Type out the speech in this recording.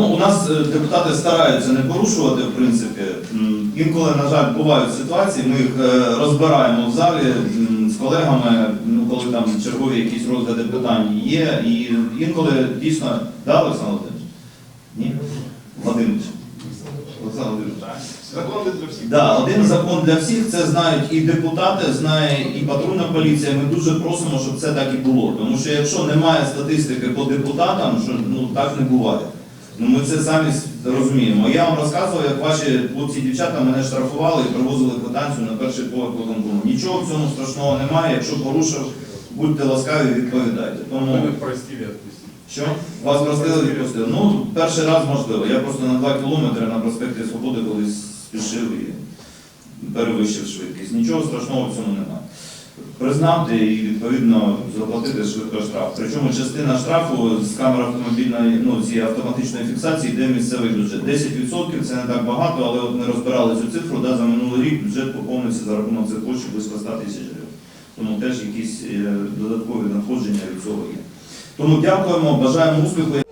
Ну, у нас е, депутати стараються не порушувати, в принципі. Інколи, на жаль, бувають ситуації, ми їх е, розбираємо в залі з колегами, ну, коли там чергові якісь розгляди питань є. І інколи дійсно, да, Олександр Володимирович? Ні? Владимирович. Олександр Володимирович. Закони для всіх. Да, один закон для всіх, це знають і депутати, знає і патрульна поліція. Ми дуже просимо, щоб це так і було. Тому що якщо немає статистики по депутатам, що ну так не буває. Ну ми це самі розуміємо. Я вам розказував, як ваші хлопці і дівчата мене штрафували і привозили квитанцію на перший поверх виконкому. Нічого в цьому страшного немає. Якщо порушив, будьте ласкаві, відповідайте. Тому Ми простили що вас простили відпустили? Ну, перший раз можливо. Я просто на 2 кілометри на проспекті Свободи колись спішив і перевищив швидкість. Нічого страшного в цьому немає. Признати і відповідно заплатити швидко штраф. Причому частина штрафу з камер автомобільної, ну цієї автоматичної фіксації йде в місцевий бюджет. 10% це не так багато, але от ми розбирали цю цифру, да, за минулий рік бюджет поповнився за рахунок цих коштів близько 100 тисяч гривень. Тому теж якісь е, додаткові надходження від цього є. Тому дякуємо, бажаємо успіху.